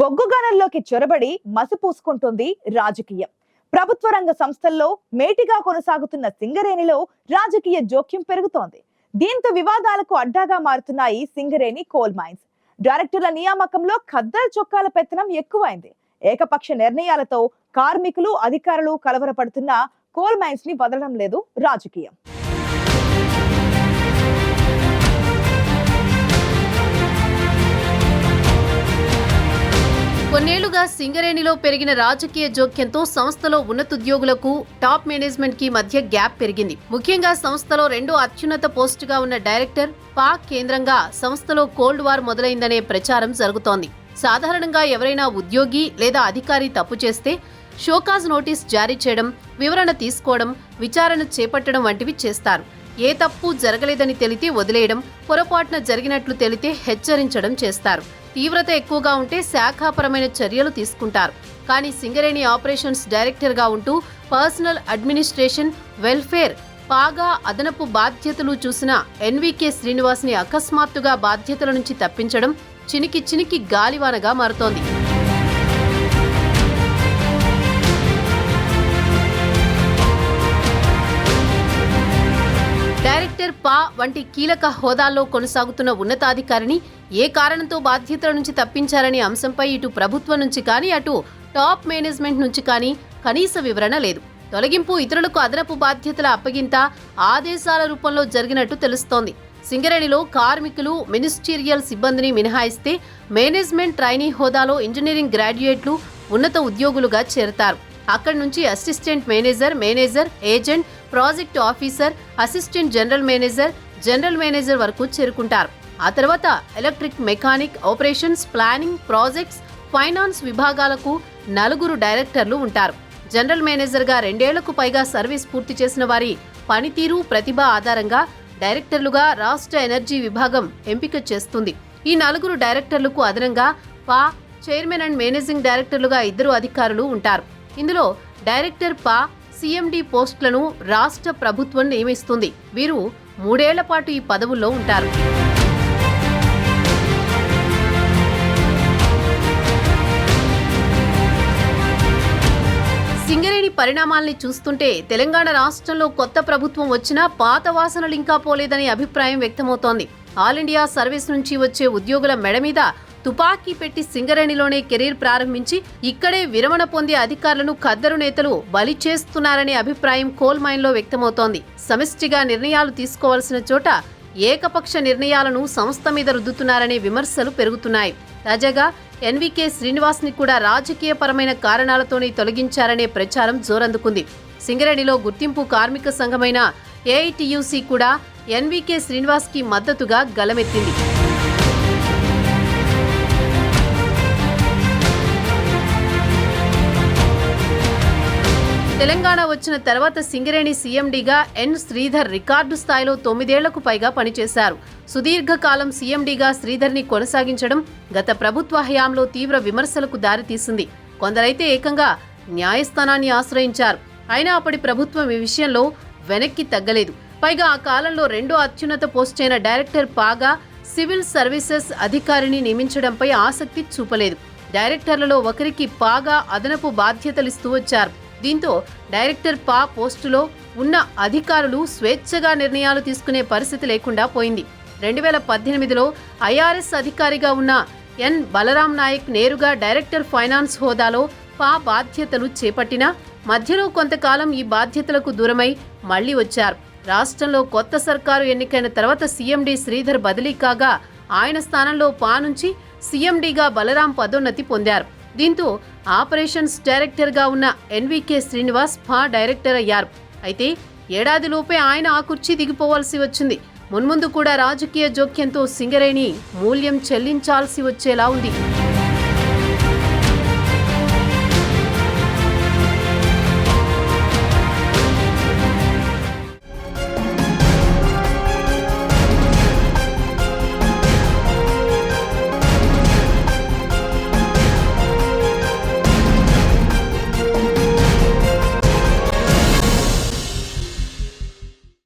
బొగ్గుగనంలోకి చొరబడి మసిపూసుకుంటుంది రాజకీయం. ప్రభుత్వ రంగ సంస్థల్లో మేటిగా కొనసాగుతున్న సింగరేణిలో రాజకీయ జోక్యం పెరుగుతోంది. దీంతో వివాదాలకు అడ్డాగా మారుతున్నాయి సింగరేణి కోల్ మైన్స్. డైరెక్టర్ల నియామకంలో ఖద్దరు చొక్కాల పెత్తనం ఎక్కువైంది. ఏకపక్ష నిర్ణయాలతో కార్మికులు అధికారులు కలవరపడుతున్న కోల్ మైన్స్ని వదలడం లేదు రాజకీయం. కొన్నేళ్ళుగా సింగరేణిలో పెరిగిన రాజకీయ జోక్యంతో సంస్థలో ఉన్నతుద్యోగులకు టాప్ మేనేజ్మెంట్కి మధ్య గ్యాప్ పెరిగింది. ముఖ్యంగా సంస్థలో రెండో అత్యున్నత పోస్టుగా ఉన్న డైరెక్టర్ పాక్ కేంద్రంగా సంస్థలో కోల్డ్ వార్ మొదలైందనే ప్రచారం జరుగుతోంది. సాధారణంగా ఎవరైనా ఉద్యోగి లేదా అధికారి తప్పు చేస్తే షోకాజ్ నోటీస్ జారీ చేయడం వివరణ తీసుకోవడం విచారణ చేపట్టడం వంటివి చేస్తారు. ఏ తప్పు జరగలేదని తెలితే వదిలేయడం పొరపాటున జరిగినట్లు తెలితే హెచ్చరించడం చేస్తారు. తీవ్రత ఎక్కువగా ఉంటే శాఖాపరమైన చర్యలు తీసుకుంటారు. కానీ సింగరేణి ఆపరేషన్స్ డైరెక్టర్గా ఉంటూ పర్సనల్ అడ్మినిస్ట్రేషన్ వెల్ఫేర్ పాగా అదనపు బాధ్యతలు చూసిన ఎన్వీకే శ్రీనివాస్ని అకస్మాత్తుగా బాధ్యతల నుంచి తప్పించడం చినికి చినికి గాలివానగా మారుతోంది. పా వంటి కీలక హోదాల్లో కొనసాగుతున్న ఉన్నతాధికారిని ఏ కారణంతో బాధ్యతల నుంచి తప్పించారనే అంశంపై ఇటు ప్రభుత్వం నుంచి కానీ అటు టాప్ మేనేజ్మెంట్ నుంచి కానీ కనీస వివరణ లేదు. తొలగింపు ఇతరులకు అదనపు బాధ్యతల అప్పగింత ఆదేశాల రూపంలో జరిగినట్టు తెలుస్తోంది. సింగరేణిలో కార్మికులు మినిస్టీరియల్ సిబ్బందిని మినహాయిస్తే మేనేజ్మెంట్ ట్రైనీ హోదాలో ఇంజనీరింగ్ గ్రాడ్యుయేట్లు ఉన్నత ఉద్యోగులుగా చేరతారు. అక్కడి నుంచి assistant manager manager agent project officer assistant general manager general manager వరకు చేరుకుంటారు. ఆ తర్వాత electric mechanic operations planning projects finance విభాగాలకు నలుగురు డైరెక్టర్లు ఉంటారు. జనరల్ మేనేజర్గా రెండేళ్ళకు పైగా సర్వీస్ పూర్తి చేసిన వారి పనితీరు ప్రతిభ ఆధారంగా డైరెక్టర్లుగా రాష్ట్ర ఎనర్జీ విభాగం ఎంపిక చేస్తుంది. ఈ నలుగురు డైరెక్టర్లకు అదనంగా పా చైర్మన్ అండ్ మేనేజింగ్ డైరెక్టర్లుగా ఇద్దరు అధికారులు ఉంటారు. ఇందులో డైరెక్టర్ పా సీఎండీ పోస్టులను రాష్ట్ర ప్రభుత్వం నియమిస్తుంది. వీరు మూడేళ్ళ పాటు ఈ పదవుల్లో ఉంటారు. సింగరేణి పరిణామాల్ని చూస్తుంటే తెలంగాణ రాష్ట్రంలో కొత్త ప్రభుత్వం వచ్చినా పాత వాసనలు ఇంకా పోలేదనే అభిప్రాయం వ్యక్తమవుతోంది. ఆల్ ఇండియా సర్వీస్ నుంచి వచ్చే ఉద్యోగుల మెడ మీద తుపాకీ పెట్టి సింగరేణిలోనే కెరీర్ ప్రారంభించి ఇక్కడే విరమణ పొందే అధికారులను ఖద్దరు నేతలు బలి చేస్తున్నారనే అభిప్రాయం కోల్ మైన్లో వ్యక్తమవుతోంది. సమిష్టిగా నిర్ణయాలు తీసుకోవాల్సిన చోట ఏకపక్ష నిర్ణయాలను సంస్థ మీద రుద్దుతున్నారనే విమర్శలు పెరుగుతున్నాయి. తాజాగా ఎన్వికే శ్రీనివాస్ని కూడా రాజకీయపరమైన కారణాలతోనే తొలగించారనే ప్రచారం జోరందుకుంది. సింగరేణిలో గుర్తింపు కార్మిక సంఘమైన ఏఐటియుసి కూడా ఎన్వికే శ్రీనివాస్కి మద్దతుగా గలమెత్తింది. తెలంగాణ వచ్చిన తర్వాత సింగరేణి సీఎండీగా ఎన్ శ్రీధర్ రికార్డు స్థాయిలో తొమ్మిదేళ్ళకు పైగా పనిచేశారు. సుదీర్ఘకాలం సీఎండీగా శ్రీధర్ని కొనసాగించడం గత ప్రభుత్వ హయాంలో తీవ్ర విమర్శలకు దారితీసింది. కొందరైతే ఏకంగా న్యాయస్థానాన్ని ఆశ్రయించారు. అయినా అప్పటి ప్రభుత్వం ఈ విషయంలో వెనక్కి తగ్గలేదు. పైగా ఆ కాలంలో రెండో అత్యున్నత పోస్ట్ అయిన డైరెక్టర్ పాగా సివిల్ సర్వీసెస్ అధికారిని నియమించడంపై ఆసక్తి చూపలేదు. డైరెక్టర్లలో ఒకరికి పాగా అదనపు బాధ్యతలిస్తూ వచ్చారు. దీంతో డైరెక్టర్ పా పోస్టులో ఉన్న అధికారులు స్వేచ్ఛగా నిర్ణయాలు తీసుకునే పరిస్థితి లేకుండా పోయింది. రెండు వేల పద్దెనిమిదిలో ఐఆర్ఎస్ అధికారిగా ఉన్న ఎన్ బలరాం నాయక్ నేరుగా డైరెక్టర్ ఫైనాన్స్ హోదాలో పా బాధ్యతలు చేపట్టినా మధ్యలో కొంతకాలం ఈ బాధ్యతలకు దూరమై మళ్ళీ వచ్చారు. రాష్ట్రంలో కొత్త సర్కారు ఎన్నికైన తర్వాత సీఎండీ శ్రీధర్ బదిలీ కాగా ఆయన స్థానంలో పా నుంచి సీఎండీగా బలరాం పదోన్నతి పొందారు. దీంతో ఆపరేషన్స్ డైరెక్టర్గా ఉన్న ఎన్వికే శ్రీనివాస్ ఫా డైరెక్టర్ అయ్యారు. అయితే ఏడాదిలోపే ఆయన ఆ కుర్చీ దిగిపోవాల్సి వచ్చింది. మున్ముందు కూడా రాజకీయ జోక్యంతో సింగరేణి మూల్యం చెల్లించాల్సి వచ్చేలా ఉంది.